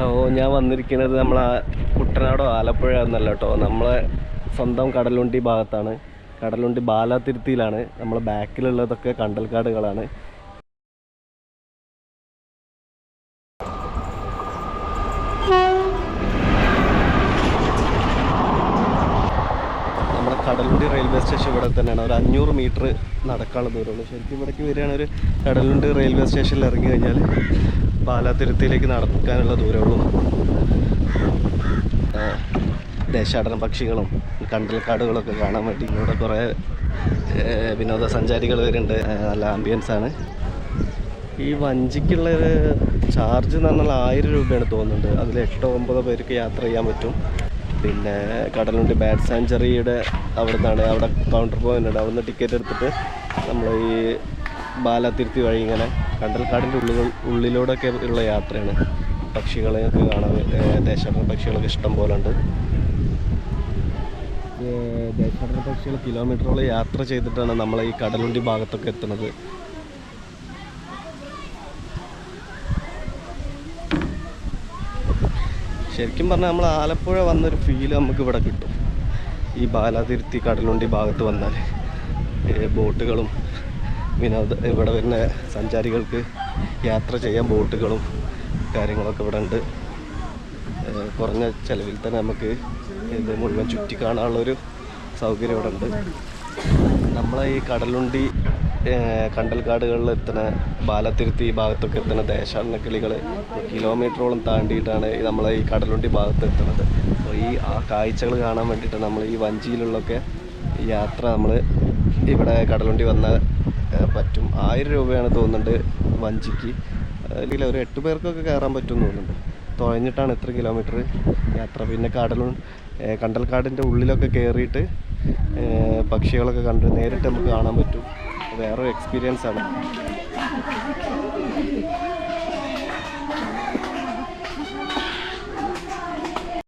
ഓ ഞാൻ വന്നിരിക്കുന്നത് നമ്മളെ കുട്ടനാടോ ആലപ്പുഴ എന്നല്ല കേട്ടോ. നമ്മളെ സ്വന്തം കടലുണ്ടി ഭാഗത്താണ്. കടലുണ്ടി ബാലാതിരുത്തിയിലാണ്. നമ്മളെ ബാക്കിലുള്ളതൊക്കെ കണ്ടൽക്കാടുകളാണ്. കടലുണ്ടി റെയിൽവേ സ്റ്റേഷൻ ഇവിടെ തന്നെയാണ്. ഒരു അഞ്ഞൂറ് മീറ്റർ നടക്കാനുള്ള ദൂരമുള്ളൂ. ശരിക്കും ഇവിടേക്ക് വരികയാണ് ഒരു കടലുണ്ടി റെയിൽവേ സ്റ്റേഷനിൽ ഇറങ്ങി കഴിഞ്ഞാൽ പാലാതിരുത്തിയിലേക്ക് നടക്കാനുള്ള ദൂരമുള്ളൂ. ദേശാടന പക്ഷികളും കണ്ടൽക്കാടുകളൊക്കെ കാണാൻ വേണ്ടി ഇവിടെ കുറേ വിനോദസഞ്ചാരികൾ വരുന്നുണ്ട്. നല്ല ആംബിയൻസാണ് ഈ വഞ്ചിക്കുള്ള ചാർജ് എന്ന് പറഞ്ഞാൽ ആയിരം രൂപയാണ് തോന്നുന്നുണ്ട്. അതിൽ എട്ടോ ഒമ്പതോ പേർക്ക് യാത്ര ചെയ്യാൻ പറ്റും. പിന്നെ കടലുണ്ട് ബാഡ് സാഞ്ചറിയുടെ അവിടെ നിന്നാണ് അവിടെ കൗണ്ടർ പോയിന്റ് അവിടെ നിന്ന് ടിക്കറ്റ് എടുത്തിട്ട് നമ്മൾ ഈ ബാലാതിരുത്തി വഴി ഇങ്ങനെ കണ്ടൽക്കാടിന്റെ ഉള്ളിൽ ഉള്ളിലൂടെയൊക്കെ ഉള്ള യാത്രയാണ്. പക്ഷികളെയൊക്കെ കാണാൻ ദേശാടന പക്ഷികളൊക്കെ ഇഷ്ടം പോലെ ഉണ്ട്. ദേശാടന പക്ഷികൾ കിലോമീറ്ററോളം യാത്ര ചെയ്തിട്ടാണ് നമ്മൾ ഈ കടലുണ്ടി ഭാഗത്തൊക്കെ എത്തുന്നത്. ശരിക്കും പറഞ്ഞാൽ നമ്മൾ ആലപ്പുഴ വന്നൊരു ഫീൽ നമുക്ക് ഇവിടെ കിട്ടും. ഈ ബാലാതിരുത്തി കടലുണ്ടി ഭാഗത്ത് വന്നാൽ ബോട്ടുകളും വിനോദ ഇവിടെ വരുന്ന സഞ്ചാരികൾക്ക് യാത്ര ചെയ്യാൻ ബോട്ടുകളും കാര്യങ്ങളൊക്കെ ഇവിടെ ഉണ്ട്. കുറഞ്ഞ ചിലവിൽ തന്നെ നമുക്ക് ഇത് മുഴുവൻ ചുറ്റി കാണാനുള്ളൊരു സൗകര്യം ഇവിടെ ഉണ്ട്. നമ്മളെ ഈ കടലുണ്ടി കണ്ടൽക്കാടുകളിൽ എത്തുന്ന ബാലത്തിരുത്തി ഭാഗത്തൊക്കെ എത്തുന്ന ദേശാടന കിളികൾ കിലോമീറ്ററോളം താണ്ടിയിട്ടാണ് നമ്മളെ ഈ കടലുണ്ടി ഭാഗത്ത് എത്തുന്നത്. അപ്പോൾ ഈ ആ കാഴ്ചകൾ കാണാൻ വേണ്ടിയിട്ട് നമ്മൾ ഈ വഞ്ചിയിലുള്ളൊക്കെ യാത്ര നമ്മൾ ഇവിടെ കടലുണ്ടി വന്നാൽ പറ്റും. ആയിരം രൂപയാണ് തോന്നുന്നുണ്ട് വഞ്ചിക്ക്. അല്ലെങ്കിൽ ഒരു എട്ട് പേർക്കൊക്കെ കയറാൻ പറ്റും തോന്നുന്നുണ്ട്. തുഴഞ്ഞിട്ടാണ് എത്ര കിലോമീറ്റർ യാത്ര. പിന്നെ കടലും കണ്ടൽക്കാടിന്റെ ഉള്ളിലൊക്കെ കയറിയിട്ട് പക്ഷികളൊക്കെ കണ്ട് നേരിട്ട് നമുക്ക് കാണാൻ പറ്റും. വേറൊരു എക്സ്പീരിയൻസ് ആണ്.